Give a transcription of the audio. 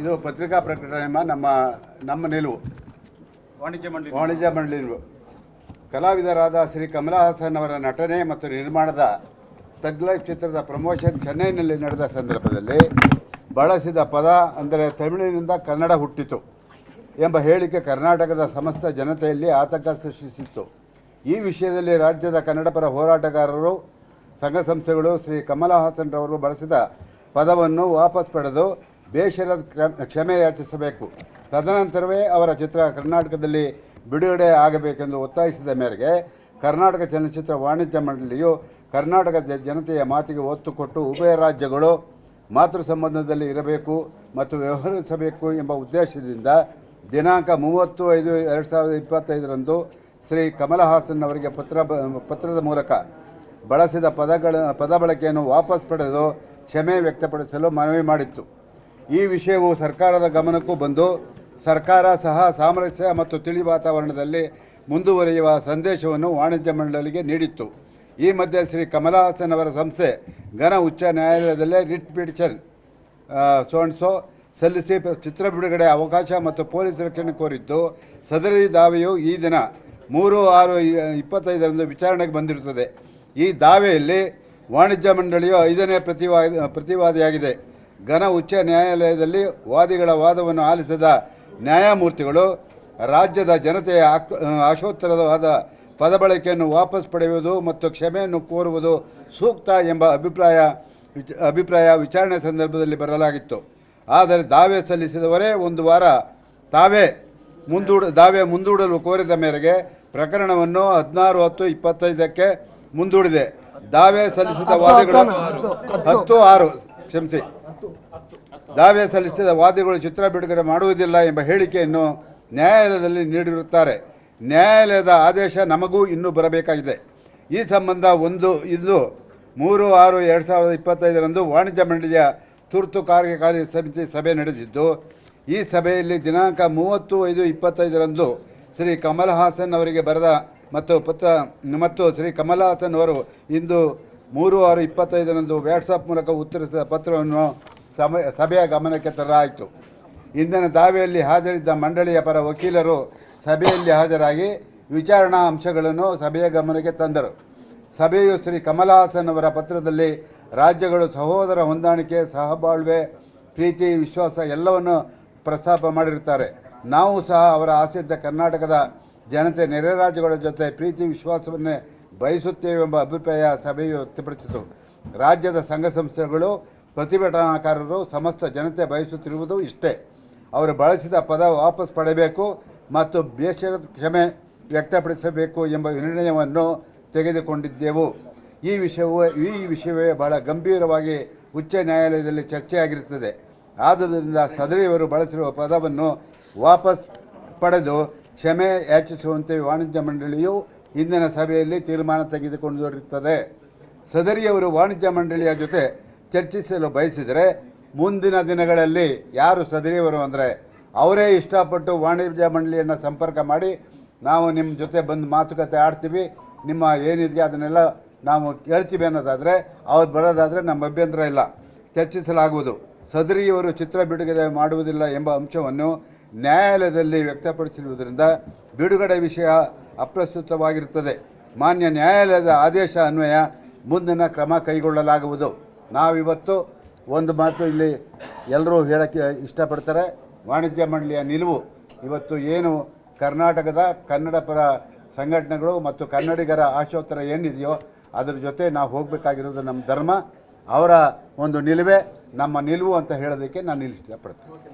ಇದು ಪತ್ರಿಕಾ ಪ್ರಕಟಣೆ ನಮ್ಮ ನಮ್ಮ ನಿಲುವು. ವಾಣಿಜ್ಯ ಮಂಡಳಿ ವಾಣಿಜ್ಯ ಮಂಡಳಿ ಕಲಾವಿದರಾದ ಶ್ರೀ ಕಮಲಾ ಹಾಸನ್ ಅವರ ನಟನೆ ಮತ್ತು ನಿರ್ಮಾಣದ ತಗ್ಲೈ ಚಿತ್ರದ ಪ್ರಮೋಷನ್ ಚೆನ್ನೈನಲ್ಲಿ ನಡೆದ ಸಂದರ್ಭದಲ್ಲಿ ಬಳಸಿದ ಪದ ಅಂದರೆ ತಮಿಳಿನಿಂದ ಕನ್ನಡ ಹುಟ್ಟಿತು ಎಂಬ ಹೇಳಿಕೆ ಕರ್ನಾಟಕದ ಸಮಸ್ತ ಜನತೆಯಲ್ಲಿ ಆತಂಕ ಸೃಷ್ಟಿಸಿತ್ತು. ಈ ವಿಷಯದಲ್ಲಿ ರಾಜ್ಯದ ಕನ್ನಡಪರ ಹೋರಾಟಗಾರರು ಸಂಘ ಸಂಸ್ಥೆಗಳು ಶ್ರೀ ಕಮಲಾ ಹಾಸನ್ ರವರು ಬಳಸಿದ ಪದವನ್ನು ವಾಪಸ್ ಪಡೆದು ಬೇಷರದ ಕ್ಷಮೆ ಯಾಚಿಸಬೇಕು. ತದನಂತರವೇ ಅವರ ಚಿತ್ರ ಕರ್ನಾಟಕದಲ್ಲಿ ಬಿಡುಗಡೆ ಆಗಬೇಕೆಂದು ಒತ್ತಾಯಿಸಿದ ಮೇರೆಗೆ ಕರ್ನಾಟಕ ಚಲನಚಿತ್ರ ವಾಣಿಜ್ಯ ಮಂಡಳಿಯು ಕರ್ನಾಟಕದ ಜನತೆಯ ಮಾತಿಗೆ ಒತ್ತು ಕೊಟ್ಟು ಉಭಯ ರಾಜ್ಯಗಳು ಮಾತೃ ಸಂಬಂಧದಲ್ಲಿ ಇರಬೇಕು ಮತ್ತು ವ್ಯವಹರಿಸಬೇಕು ಎಂಬ ಉದ್ದೇಶದಿಂದ ದಿನಾಂಕ ಮೂವತ್ತು ಐದು ಎರಡು ಸಾವಿರದ ಇಪ್ಪತ್ತೈದರಂದು ಶ್ರೀ ಕಮಲ ಹಾಸನ್ ಅವರಿಗೆ ಪತ್ರ ಪತ್ರದ ಮೂಲಕ ಬಳಸಿದ ಪದಗಳ, ಪದ ಬಳಕೆಯನ್ನು ವಾಪಸ್ ಪಡೆದು ಕ್ಷಮೆ ವ್ಯಕ್ತಪಡಿಸಲು ಮನವಿ ಮಾಡಿತ್ತು. ಈ ವಿಷಯವು ಸರ್ಕಾರದ ಗಮನಕ್ಕೂ ಬಂದು ಸರ್ಕಾರ ಸಹ ಸಾಮರಸ್ಯ ಮತ್ತು ತಿಳಿ ವಾತಾವರಣದಲ್ಲಿ ಮುಂದುವರಿಯುವ ಸಂದೇಶವನ್ನು ವಾಣಿಜ್ಯ ಮಂಡಳಿಗೆ ನೀಡಿತ್ತು. ಈ ಮಧ್ಯೆ ಶ್ರೀ ಕಮಲಾ ಹಾಸನ್ ಅವರ ಸಂಸ್ಥೆ ಘನ ಉಚ್ಚ ನ್ಯಾಯಾಲಯದಲ್ಲೇ ರಿಟ್ ಪಿಟಿಷನ್ ಸೋನ್ಸೋ ಸಲ್ಲಿಸಿ ಚಿತ್ರ ಬಿಡುಗಡೆ ಅವಕಾಶ ಮತ್ತು ಪೊಲೀಸ್ ರಕ್ಷಣೆ ಕೋರಿದ್ದು, ಸದರಿ ದಾವೆಯು ಈ ದಿನ ಮೂರು ಆರು ಇಪ್ಪತ್ತೈದರಂದು ವಿಚಾರಣೆಗೆ ಬಂದಿರುತ್ತದೆ. ಈ ದಾವೆಯಲ್ಲಿ ವಾಣಿಜ್ಯ ಮಂಡಳಿಯು ಐದನೇ ಪ್ರತಿವಾದಿ, ಪ್ರತಿವಾದಿಯಾಗಿದೆ. ಘನ ಉಚ್ಚ ನ್ಯಾಯಾಲಯದಲ್ಲಿ ವಾದಿಗಳ ವಾದವನ್ನು ಆಲಿಸಿದ ನ್ಯಾಯಮೂರ್ತಿಗಳು ರಾಜ್ಯದ ಜನತೆಯ ಆಶೋತ್ತರವಾದ ಪದಬಳಕೆಯನ್ನು ವಾಪಸ್ ಪಡೆಯುವುದು ಮತ್ತು ಕ್ಷಮೆಯನ್ನು ಕೋರುವುದು ಸೂಕ್ತ ಎಂಬ ಅಭಿಪ್ರಾಯ ಅಭಿಪ್ರಾಯ ವಿಚಾರಣೆ ಸಂದರ್ಭದಲ್ಲಿ ಬರಲಾಗಿತ್ತು. ಆದರೆ ದಾವೆ ಸಲ್ಲಿಸಿದವರೇ ಒಂದು ವಾರ ತಾವೇ ಮುಂದೂಡ ದಾವೆ ಮುಂದೂಡಲು ಕೋರಿದ ಮೇರೆಗೆ ಪ್ರಕರಣವನ್ನು ಹದಿನಾರು ಹತ್ತು ಇಪ್ಪತ್ತೈದಕ್ಕೆ ಮುಂದೂಡಿದೆ. ದಾವೆ ಸಲ್ಲಿಸಿದ ವಾದಗಳು ಹತ್ತು ಆರು ಕ್ಷಮಿಸಿ. ದಾವೆ ಸಲ್ಲಿಸಿದ ವಾದಿಗಳು ಚಿತ್ರ ಬಿಡುಗಡೆ ಮಾಡುವುದಿಲ್ಲ ಎಂಬ ಹೇಳಿಕೆಯನ್ನು ನ್ಯಾಯಾಲಯದಲ್ಲಿ ನೀಡಿರುತ್ತಾರೆ. ನ್ಯಾಯಾಲಯದ ಆದೇಶ ನಮಗೂ ಇನ್ನೂ ಬರಬೇಕಾಗಿದೆ. ಈ ಸಂಬಂಧ ಒಂದು ಇಂದು ಮೂರು ಆರು ಎರಡು ಸಾವಿರದ ಇಪ್ಪತ್ತೈದರಂದು ವಾಣಿಜ್ಯ ಮಂಡಳಿಯ ತುರ್ತು ಕಾರ್ಯಕಾರಿ ಸಮಿತಿ ಸಭೆ ನಡೆದಿದ್ದು ಈ ಸಭೆಯಲ್ಲಿ ದಿನಾಂಕ ಮೂವತ್ತು ಐದು ಇಪ್ಪತ್ತೈದರಂದು ಶ್ರೀ ಕಮಲ್ ಹಾಸನ್ ಅವರಿಗೆ ಬರೆದ ಮತ್ತು ಪತ್ರ ಮತ್ತು ಶ್ರೀ ಕಮಲ್ ಹಾಸನ್ ಅವರು ಇಂದು ಮೂರು ಆರು ಇಪ್ಪತ್ತೈದರಂದು ವ್ಯಾಟ್ಸಾಪ್ ಮೂಲಕ ಉತ್ತರಿಸಿದ ಪತ್ರವನ್ನು ಸಮಯ ಸಭೆಯ ಗಮನಕ್ಕೆ ತರಲಾಯಿತು. ಇಂದಿನ ದಾವೆಯಲ್ಲಿ ಹಾಜರಿದ್ದ ಮಂಡಳಿಯ ಪರ ವಕೀಲರು ಸಭೆಯಲ್ಲಿ ಹಾಜರಾಗಿ ವಿಚಾರಣಾ ಅಂಶಗಳನ್ನು ಸಭೆಯ ಗಮನಕ್ಕೆ ತಂದರು. ಸಭೆಯು ಶ್ರೀ ಕಮಲಹಾಸನ್ ಅವರ ಪತ್ರದಲ್ಲಿ ರಾಜ್ಯಗಳು ಸಹೋದರ ಹೊಂದಾಣಿಕೆ, ಸಹಬಾಳ್ವೆ, ಪ್ರೀತಿ, ವಿಶ್ವಾಸ ಎಲ್ಲವನ್ನು ಪ್ರಸ್ತಾಪ ಮಾಡಿರುತ್ತಾರೆ. ನಾವು ಸಹ ಅವರ ಆಸಿದ್ದ ಕರ್ನಾಟಕದ ಜನತೆ ನೆರೆ ರಾಜ್ಯಗಳ ಜೊತೆ ಪ್ರೀತಿ, ವಿಶ್ವಾಸವನ್ನೇ ಬಯಸುತ್ತೇವೆ ಎಂಬ ಅಭಿಪ್ರಾಯ ಸಭೆಯು ವ್ಯಕ್ತಪಡಿಸಿತು. ರಾಜ್ಯದ ಸಂಘ ಸಂಸ್ಥೆಗಳು, ಪ್ರತಿಭಟನಾಕಾರರು, ಸಮಸ್ತ ಜನತೆ ಬಯಸುತ್ತಿರುವುದು ಇಷ್ಟೇ. ಅವರು ಬಳಸಿದ ಪದ ವಾಪಸ್ ಪಡೆಯಬೇಕು ಮತ್ತು ಬೇಸರ ಕ್ಷಮೆ ವ್ಯಕ್ತಪಡಿಸಬೇಕು ಎಂಬ ನಿರ್ಣಯವನ್ನು ತೆಗೆದುಕೊಂಡಿದ್ದೆವು. ಈ ವಿಷಯವು, ಈ ವಿಷಯವೇ ಬಹಳ ಗಂಭೀರವಾಗಿ ಉಚ್ಚ ನ್ಯಾಯಾಲಯದಲ್ಲಿ ಚರ್ಚೆಯಾಗಿರುತ್ತದೆ. ಆದ್ದರಿಂದ ಸದರಿಯವರು ಬಳಸಿರುವ ಪದವನ್ನು ವಾಪಸ್ ಪಡೆದು ಕ್ಷಮೆ ಯಾಚಿಸುವಂತೆ ವಾಣಿಜ್ಯ ಮಂಡಳಿಯು ಇಂದಿನ ಸಭೆಯಲ್ಲಿ ತೀರ್ಮಾನ ತೆಗೆದುಕೊಂಡಿರುತ್ತದೆ. ಸದರಿಯವರು ವಾಣಿಜ್ಯ ಮಂಡಳಿಯ ಜೊತೆ ಚರ್ಚಿಸಲು ಬಯಸಿದರೆ ಮುಂದಿನ ದಿನಗಳಲ್ಲಿ ಯಾರು ಸದರಿಯವರು ಅಂದರೆ ಅವರೇ ಇಷ್ಟಪಟ್ಟು ವಾಣಿಜ್ಯ ಮಂಡಳಿಯನ್ನು ಸಂಪರ್ಕ ಮಾಡಿ ನಾವು ನಿಮ್ಮ ಜೊತೆ ಬಂದು ಮಾತುಕತೆ ಆಡ್ತೀವಿ, ನಿಮ್ಮ ಏನಿದೆಯೋ ಅದನ್ನೆಲ್ಲ ನಾವು ಕೇಳ್ತೀವಿ ಅನ್ನೋದಾದರೆ, ಅವ್ರು ಬರೋದಾದರೆ ನಮ್ಮ ಅಭ್ಯಂತರ ಇಲ್ಲ. ಚರ್ಚಿಸಲಾಗುವುದು. ಸದರಿಯವರು ಚಿತ್ರ ಬಿಡುಗಡೆ ಮಾಡುವುದಿಲ್ಲ ಎಂಬ ಅಂಶವನ್ನು ನ್ಯಾಯಾಲಯದಲ್ಲಿ ವ್ಯಕ್ತಪಡಿಸಿರುವುದರಿಂದ ಬಿಡುಗಡೆ ವಿಷಯ ಅಪ್ರಸ್ತುತವಾಗಿರುತ್ತದೆ. ಮಾನ್ಯ ನ್ಯಾಯಾಲಯದ ಆದೇಶ ಅನ್ವಯ ಮುಂದಿನ ಕ್ರಮ ಕೈಗೊಳ್ಳಲಾಗುವುದು. ನಾವಿವತ್ತು ಒಂದು ಮಾತು ಇಲ್ಲಿ ಎಲ್ಲರೂ ಹೇಳಕ್ಕೆ ಇಷ್ಟಪಡ್ತಾರೆ. ವಾಣಿಜ್ಯ ಮಂಡಳಿಯ ನಿಲುವು. ಇವತ್ತು ಏನು ಕರ್ನಾಟಕದ ಕನ್ನಡ ಪರ ಸಂಘಟನೆಗಳು ಮತ್ತು ಕನ್ನಡಿಗರ ಆಶೋತ್ತರ ಏನಿದೆಯೋ ಅದರ ಜೊತೆ ನಾವು ಹೋಗಬೇಕಾಗಿರೋದು ನಮ್ಮ ಧರ್ಮ. ಅವರ ಒಂದು ನಿಲುವೆ ನಮ್ಮ ನಿಲುವು ಅಂತ ಹೇಳೋದಕ್ಕೆ ನಾನು ಇಲ್ಲಿ ಇಷ್ಟಪಡ್ತೀನಿ.